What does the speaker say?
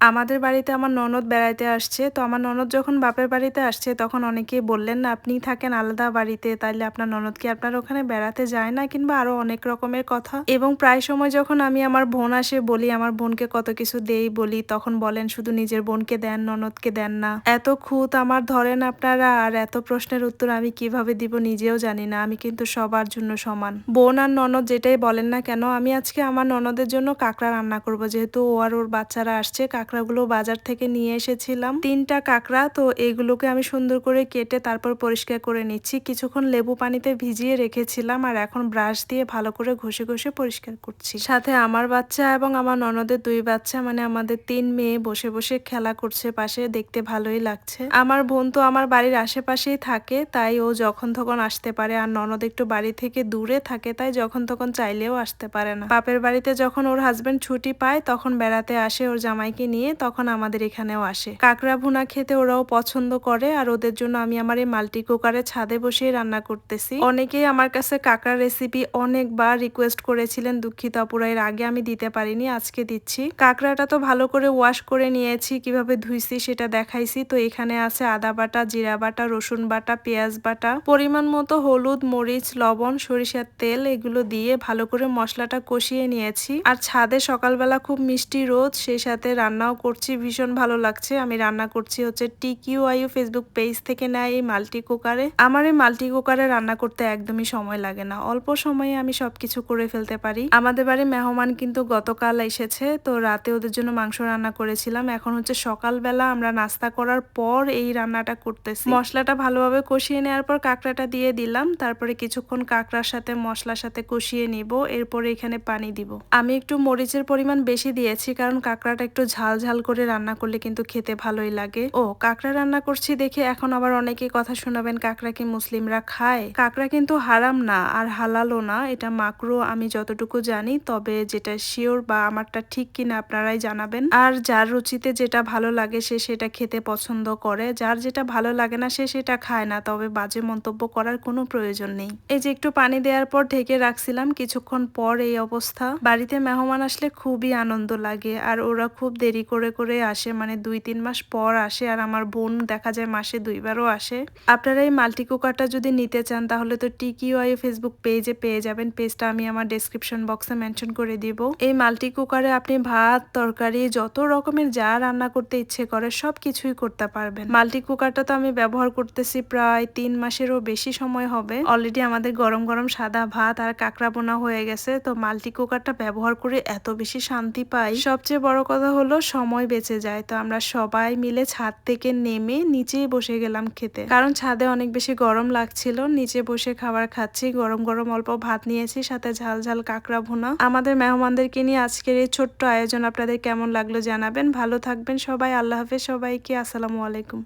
আমাদের বাড়িতে আমার ননদ বেড়াইতে আসছে, তো আমার ননদ যখন বাপের বাড়িতে আসছে, তখন অনেকেই বললেন না আপনি থাকেন আলাদা বাড়িতে, তাইলে আপনার ননদ কি আপনার ওখানে বেড়াতে যায় না? কিংবা আরও অনেক রকমের কথা। এবং প্রায় সময় যখন আমি আমার বোন আসে, বলি, আমার বোনকে কত কিছু দেই, বলি, তখন বলেন, শুধু নিজের বোনকে দেন, ননদকে দেন না। এত খুঁত আমার ধরেন আপনারা, আর এত প্রশ্নের উত্তর আমি কীভাবে দিব নিজেও জানি না, আমি কিন্তু সবার জন্য সমান। বোন আর ননদ যেটাই বলেন না কেন, আমি আজকে আমার ননদের জন্য কাঁকড়া রান্না করব, যেহেতু ও আর ওর বাচ্চারা আসছে কাঁকড়াগুলো বাজার থেকে নিয়ে এসেছিলাম। তিনটা কাঁকড়া, তো এগুলোকে আমি সুন্দর করে কেটে তারপর পরিষ্কার করে নিচ্ছি। কিছুক্ষণ লেবু পানিতে ভিজিয়ে রেখেছিলাম আর এখন ব্রাশ দিয়ে ভালো করে ঘষে ঘষে পরিষ্কার করছি। সাথে আমার বাচ্চা এবং আমার ননদের দুই বাচ্চা মানে আমাদের তিন মেয়ে বসে বসে খেলা করছে পাশে, দেখতে ভালোই লাগছে। আমার বোন তো আমার বাড়ির আশেপাশেই থাকে, তাই ও যখন তখন আসতে পারে। আর ননদ একটু বাড়ি থেকে দূরে থাকে, তাই যখন তখন চাইলেও আসতে পারে না। বাপের বাড়িতে যখন ওর হাজবেন্ড ছুটি পায়, তখন বেড়াতে আসে ওর জামাইকে নিয়ে। তখন আমাদের এখানেও আসে। কাঁকড়া ভুনা খেতে ওরাও পছন্দ করে আর ওদের জন্য আমি আমার এই মাল্টি কুকারে ছাদে বসিয়ে রান্না করতেছি। অনেকেই আমার কাছে কাঁকড়া রেসিপি অনেকবার রিকোয়েস্ট করেছিলেন, দুঃখিত আপুরা, এর আগে আমি দিতে পারিনি, আজকে দিচ্ছি। কাঁকড়াটা তো ভালো করে ওয়াশ করে নিয়েছি, কীভাবে ধুইছি সেটা দেখাইছি। তো এখানে আছে আদা বাটা, জিরা বাটা, রসুন বাটা, পেঁয়াজ বাটা। পরিমাণ মতো হলুদ, মরিচ, লবণ, সরিষার তেল এগুলো দিয়ে ভালো করে মশলাটা কষিয়ে নিয়েছি। আর ছাদে সকালবেলা খুব মিষ্টি রোদ, সেই সাথে রান্নাও করছি, ভীষণ ভালো লাগছে। আমি রান্না করছি হচ্ছে টিকিউ আইউ ফেসবুক পেজ থেকে নেয় এই মাল্টি কুকারে। আমার এই মাল্টি কুকারে রান্না করতে একদমই সময় লাগে না। অল্প সময়ে আমি সবকিছু করে ফেলতে পারি। আমাদের বাড়ি মেহমান কিন্তু গতকাল এসেছে, তো রাতে ওদের জন্য মাংস রান্না করেছিলাম। এখন হচ্ছে সকালবেলা আমরা নাস্তা করার পর এই রান্নাটা করতেছি। মশলাটা ভালোভাবে কষিয়ে নেওয়ার পর কাঁকড়াটা দিয়ে দিলাম। তারপরে কিছুক্ষণ কাঁকড়ার সাথে, মশলার সাথে কষিয়ে নিব। এরপরে এখানে পানি দিব। আমি একটু মরিচের পরিমাণ বেশি দিয়েছি, কারণ কাঁকড়াটা একটু ঝাল ঝাল করে রান্না করলে কিন্তু খেতে ভালোই লাগে। ও, কাঁকড়া রান্না করছি দেখে এখন আবার অনেকে কথা শোনাবেন, কাঁকড়া কি মুসলিমরা খায়? কাঁকড়া কিন্তু হারাম না আর হালালও না, এটা মাকরু, আমি যতটুকু জানি, তবে যেটা শিওর বা আমারটা ঠিক কিনা আপনারাই জানাবেন। আর যার রুচিতে যেটা ভালো লাগে সে সেটা খেতে পছন্দ করে, যার যেটা ভালো লাগে না সে সেটা খায় না, তবে বাজে মন্তব্য করার কোনো প্রয়োজন নেই। এই যে একটু পানি দেওয়ার পর ঢেকে রাখছিলাম, কিছুক্ষণ পর এই অবস্থা। বাড়িতে মেহমান আসলে খুবই আনন্দ লাগে, আর ওরা খুব দেরি করে করে আসে মানে দুই, তিন মাস পর আসে আর আমার বোন দেখা যায় মাসে দুইবারও আসে। আপনারা এই মাল্টি কুকারটা যদি নিতে চান, তাহলে তো টিকিওয়াই ফেসবুক পেজে পেয়ে যাবেন। পেজটা আমি আমার ডেসক্রিপশন বক্সে মেনশন করে দিব। এই মাল্টি কুকারে আপনি ভাত, তরকারি, যত রকমের যা রান্না করতে ইচ্ছে করে সব কিছুই করতে পারবেন। মাল্টি কুকারটা তো আমি ব্যবহার করতেছি প্রায় তিন মাসেরও বেশি সময় হবে। অলরেডি আমাদের গরম গরম সাদা ভাত আর কাঁকড়া বোনা হয়ে গেছে, তো মাল্টি কুকারটা ব্যবহার করে এত বেশি শান্তি পাই। সবচেয়ে বড় কথা হলো সময় বেঁচে যায়। তো আমরা সবাই মিলে ছাদ থেকে নেমে নিচেই বসে গেলাম খেতে। কারণ ছাদে অনেক বেশি গরম লাগছিল। নিচে বসে খাবার খাচ্ছি। গরম গরম অল্প ভাত নিয়েছি, সাথে ঝাল ঝাল কাঁকড়া ভুনা। আমাদের মেহমানদেরকে নিয়ে আজকের এই ছোট্ট আয়োজন আপনাদের কেমন লাগল জানাবেন। ভালো থাকবেন সবাই। আল্লাহ হাফেজ সবাইকে। আসসালামু আলাইকুম।